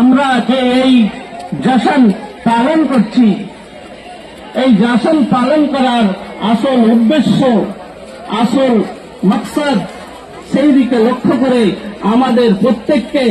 আমরা যে এই জাসন পালন করছি, এই জাসন পালন করার আসল উদ্দেশ্য, আসল মকসদ সেই দিকে লক্ষ্য করে আমাদের প্রত্যেককে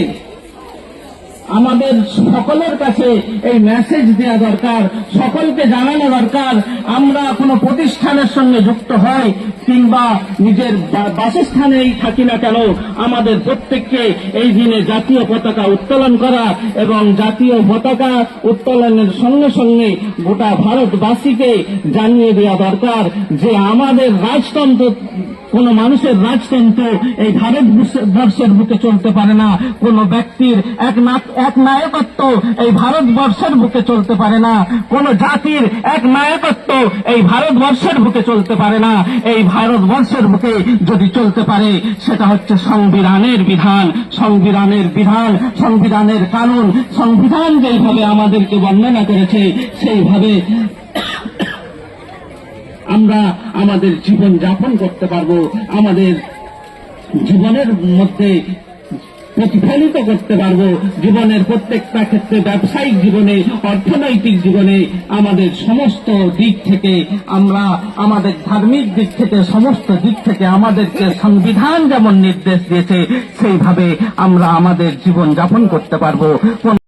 আমাদের সকলের কাছে এই মেসেজ দেওয়া দরকার, সকলকে জানানো দরকার। আমরা কোনো প্রতিষ্ঠানের সঙ্গে যুক্ত হই কিংবা নিজের বাসস্থানেই থাকি না কেন, আমাদের প্রত্যেককে এই দিনে জাতীয় পতাকা উত্তোলন করা এবং জাতীয় পতাকা উত্তোলনের সঙ্গে সঙ্গে গোটা ভারতবাসীকে জানিয়ে দেওয়া দরকার যে আমাদের রাজতন্ত্র কোন মানুষের রাজতন্ত্র এই ভারতবর্ষের বুকে চলতে পারে না। কোন ব্যক্তির এক এক নায়কত্ব এই ভারতবর্ষের বুকে চলতে পারে না। কোন জাতির এক নায়কত্ব এই ভারতবর্ষের বুকে চলতে পারে না। এই ভারতবর্ষের বুকে যদি চলতে পারে, সেটা হচ্ছে সংবিধানের বিধান। সংবিধানের বিধান, সংবিধানের কানুন। সংবিধান যেইভাবে আমাদেরকে বর্ণনা করেছে, সেইভাবে আমরা আমাদের জীবন যাপন করতে পারব, আমাদের জীবনের মধ্যে প্রতিফলিত করতে পারব। জীবনের প্রত্যেকটা ক্ষেত্রে ব্যবসায়িক জীবনে, অর্থনৈতিক জীবনে আমাদের সমস্ত দিক থেকে আমরা আমাদের ধার্মিক দিক থেকে, সমস্ত দিক থেকে আমাদেরকে সংবিধান যেমন নির্দেশ দিয়েছে, সেইভাবে আমরা আমাদের জীবন যাপন করতে পারব।